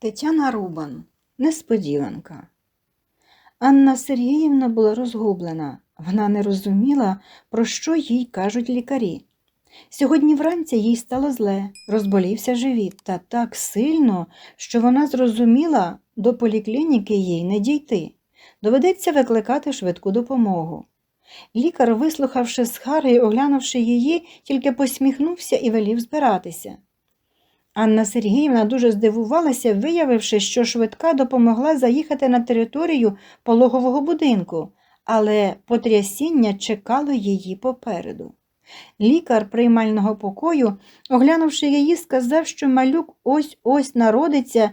Тетяна Рубан. Несподіванка. Анна Сергіївна була розгублена. Вона не розуміла, про що їй кажуть лікарі. Сьогодні вранці їй стало зле, розболівся живіт та так сильно, що вона зрозуміла, до поліклініки їй не дійти. Доведеться викликати швидку допомогу. Лікар, вислухавши Схари і оглянувши її, тільки посміхнувся і велів збиратися. Анна Сергіївна дуже здивувалася, виявивши, що швидка допомогла заїхати на територію пологового будинку, але потрясіння чекало її попереду. Лікар приймального покою, оглянувши її, сказав, що малюк ось-ось народиться,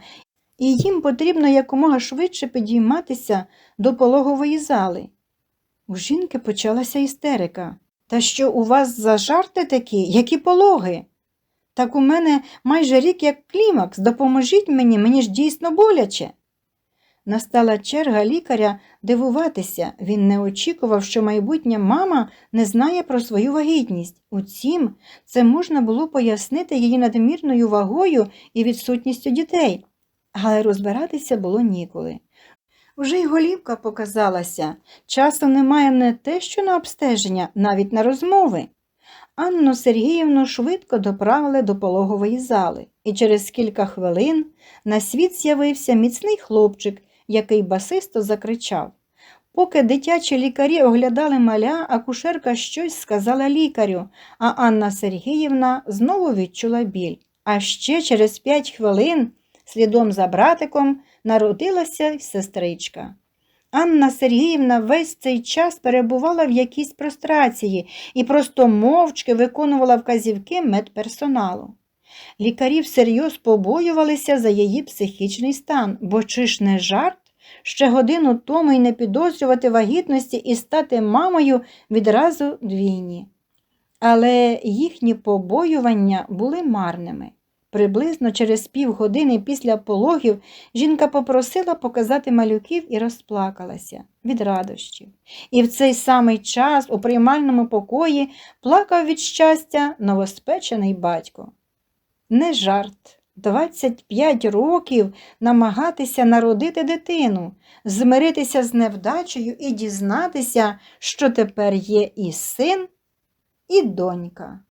і їм потрібно якомога швидше підійматися до пологової зали. У жінки почалася істерика. Та що у вас за жарти такі, які пологи? Так у мене майже рік як клімакс. Допоможіть мені, мені ж дійсно боляче. Настала черга лікаря дивуватися. Він не очікував, що майбутня мама не знає про свою вагітність. Утім, це можна було пояснити її надмірною вагою і відсутністю дітей, але розбиратися було ніколи. Уже й голівка показалася, часу немає не те, що на обстеження, навіть на розмови. Анну Сергіївну швидко доправили до пологової зали, і через кілька хвилин на світ з'явився міцний хлопчик, який басисто закричав. Поки дитячі лікарі оглядали маля, акушерка щось сказала лікарю, а Анна Сергіївна знову відчула біль. А ще через п'ять хвилин, слідом за братиком, народилася сестричка. Анна Сергіївна весь цей час перебувала в якійсь прострації і просто мовчки виконувала вказівки медперсоналу. Лікарі всерйоз побоювалися за її психічний стан, бо чи ж не жарт? Ще годину тому й не підозрювати вагітності і стати мамою відразу двійні. Але їхні побоювання були марними. Приблизно через півгодини після пологів жінка попросила показати малюків і розплакалася від радощів. І в цей самий час у приймальному покої плакав від щастя новоспечений батько. Не жарт. 25 років намагатися народити дитину, змиритися з невдачею і дізнатися, що тепер є і син, і донька.